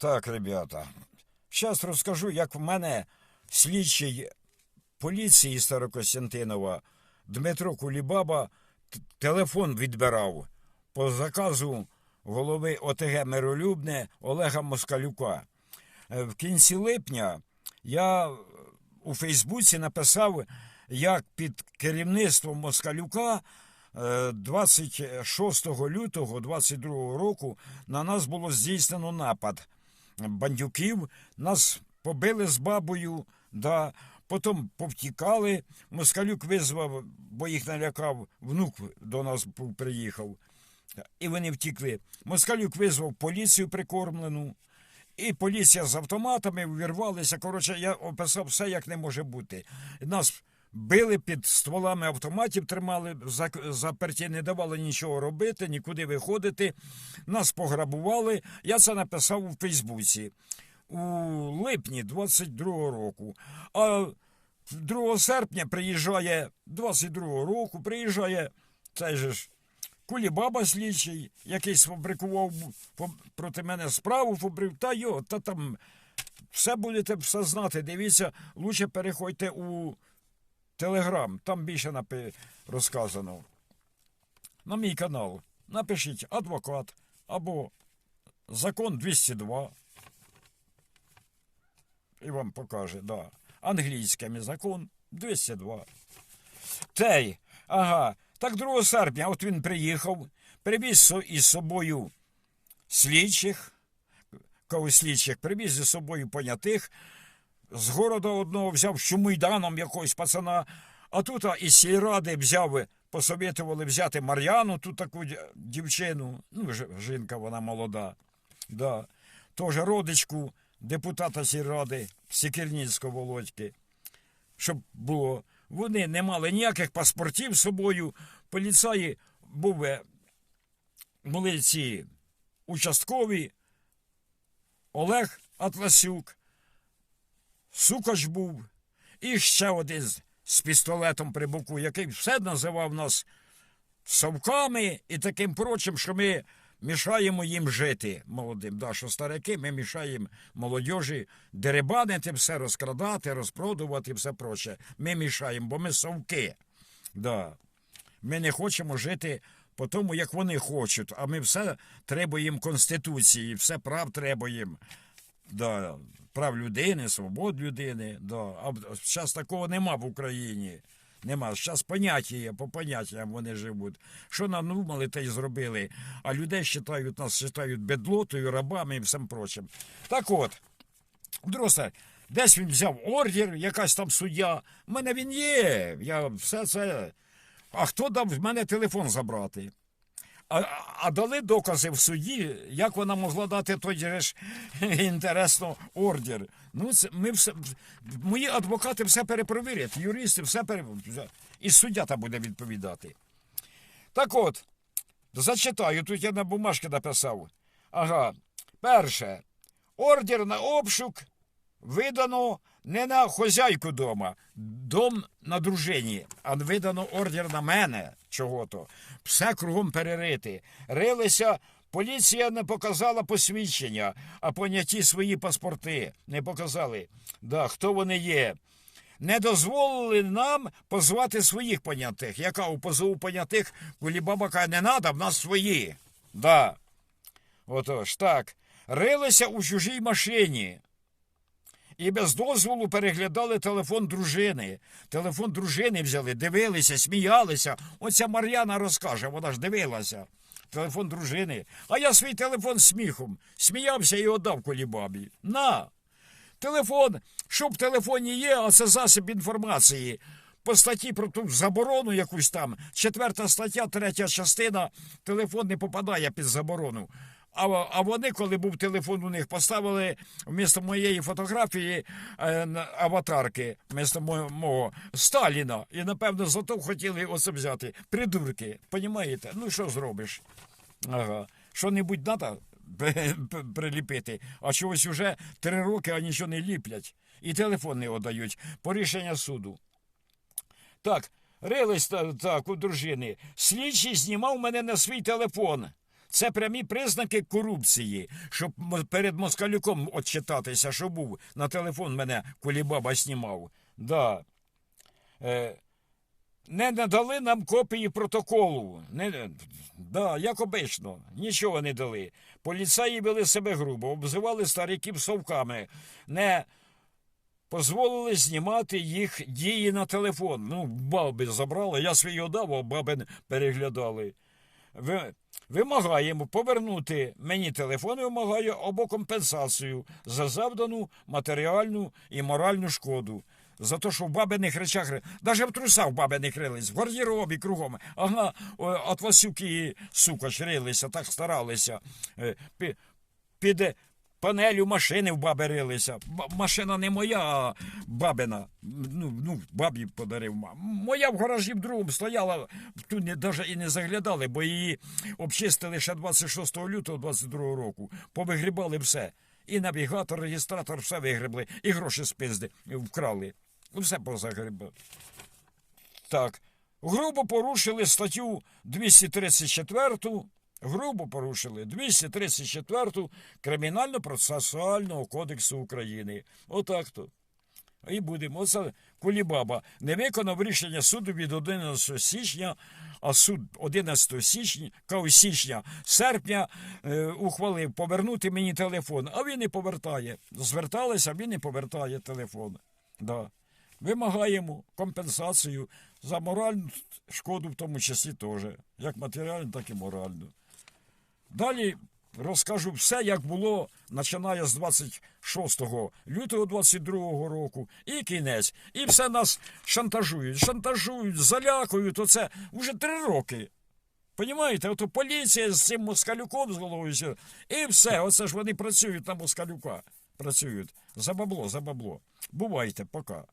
Так, ребята, зараз розкажу, як в мене слідчий поліції Старокостянтинова Дмитро Кулібаба телефон відбирав по заказу голови ОТГ Миролюбне Олега Москалюка. Е, В кінці липня я у Фейсбуці написав, як під керівництвом Москалюка е, 26 лютого 22 року на нас було здійснено напад бандюків. Нас побили з бабою, да, потім повтікали. Москалюк визвав, бо їх налякав, внук до нас приїхав. І вони втікли. Москалюк визвав поліцію прикормлену. І поліція з автоматами увірвалися. Коротше, я описав все, як не може бути. Нас били під стволами автоматів, тримали заперті, не давали нічого робити, нікуди виходити. Нас пограбували. Я це написав у Фейсбуці у липні 22-го року. А 2 серпня приїжджає 22-го року, приїжджає цей же ж Кулібаба слідчий, який сфабрикував проти мене справу, фабрик, та йо, та там все будете все знати. Дивіться, лучше переходьте у Телеграм, там більше напи... розказано. На мій канал. Напишіть адвокат або закон 202. І вам покаже, да. Англійськими закон 202. Тей, ага. Так 2 серпня от він приїхав, привіз із собою слідчих, когось слідчих, привіз із собою понятих, з города одного взяв Шумайданом якогось пацана, а тут а, із сільради взяв, посовітували взяти Мар'яну, тут таку дівчину, ну, жінка вона молода, да. теж родичку депутата сільради Секірніцького Володьки щоб було. Вони не мали ніяких паспортів з собою. Поліцаї були, були ці участкові, Олег Атласюк, Сукач був, і ще один з, пістолетом при боку, який все називав нас совками і таким прочим, що ми мішаємо їм жити молодим. Да, що старики, ми мішаємо молодіжі деребанити все, розкрадати, розпродувати все проче. Ми мішаємо, бо ми совки. Да. Ми не хочемо жити по тому, як вони хочуть, а ми все требуємо Конституції, все прав требуємо. Да, прав людини, свобод людини. Да. А зараз такого нема в Україні. Нема. Зараз поняття є, по поняттям вони живуть. Що нам думали, те й зробили. А людей вважають, нас вважають бедлотою, рабами і всім прочим. Так от, Друсе, десь він взяв ордер, якась там суддя. У мене він є. Я все це. А хто дав в мене телефон забрати? А, а дали докази в суді, як вона могла дати той ж інтересно ордер. Ну, це ми все, мої адвокати все перепровірять, юристи все перепровірять. І суддя там буде відповідати. Так от, зачитаю, тут я на бумажці написав. Ага. Перше. Ордер на обшук видано не на хозяйку дома, дом на дружині, а видано ордер на мене чого-то. Все кругом перерити. Рилися, поліція не показала посвідчення, а поняті свої паспорти не показали. Да, хто вони є. Не дозволили нам позвати своїх понятих. Яка у позову понятих Кулібаба каже, не надо, в нас свої. Да. Отож, так. Рилися у чужій машині. І без дозволу переглядали телефон дружини. Телефон дружини взяли, дивилися, сміялися. Оця Мар'яна розкаже, вона ж дивилася. Телефон дружини. А я свій телефон сміхом сміявся і отдав колібабі. На! Телефон, що в телефоні є, а це засіб інформації. По статті про ту заборону якусь там, четверта стаття, третя частина, телефон не попадає під заборону. А, а вони, коли був телефон у них, поставили вмісто моєї фотографії е, аватарки, вмісто мого Сталіна. І, напевно, зато хотіли оце взяти. Придурки, понімаєте? Ну що зробиш? Ага. Що-небудь треба приліпити, а чогось уже три роки, а нічого не ліплять. І телефон не віддають по рішення суду. Так, рились так у дружини. Слідчий знімав мене на свій телефон. Це прямі признаки корупції, щоб перед москалюком отчитатися, що був на телефон мене Кулібаба знімав. Да. Е, не надали нам копії протоколу. Не, да, як обично, нічого не дали. Поліцаї вели себе грубо, обзивали стариків совками, не дозволили знімати їх дії на телефон. Ну, баби забрали, я свій отдав, а баби переглядали. Ви, вимагаємо повернути мені телефон, вимагаю або компенсацію за завдану матеріальну і моральну шкоду. За те, що в бабиних речах, навіть в трусах бабиних рились, в гардеробі кругом. Ага, от Васюки, сука, рилися, так старалися. Е, пі- Під панелю машини в баби рилися. Машина не моя, а бабина. Ну, ну, бабі подарив. Моя в гаражі в другому стояла, тут навіть і не заглядали, бо її обчистили ще 26 лютого 22 року. Повигрібали все. І навігатор, реєстратор, все вигребли, і гроші з пизди вкрали. Все позагребли. Так. Грубо порушили статтю 234. Грубо порушили 234 Кримінально-процесуального кодексу України. Отак то. І будемо. Оце Кулібаба не виконав рішення суду від 11 січня, а суд 11 січня, січня, серпня е, ухвалив повернути мені телефон, а він не повертає. Зверталися, він не повертає телефон. Да. Вимагаємо компенсацію за моральну шкоду, в тому числі теж, як матеріальну, так і моральну. Далі розкажу все, як було, починає з 26 лютого 22 року, і кінець. І все нас шантажують, шантажують, залякують. Оце вже три роки. Понімаєте, ото поліція з цим москалюком з головою. І все, оце ж вони працюють на москалюка. Працюють. За бабло, за бабло. Бувайте, пока.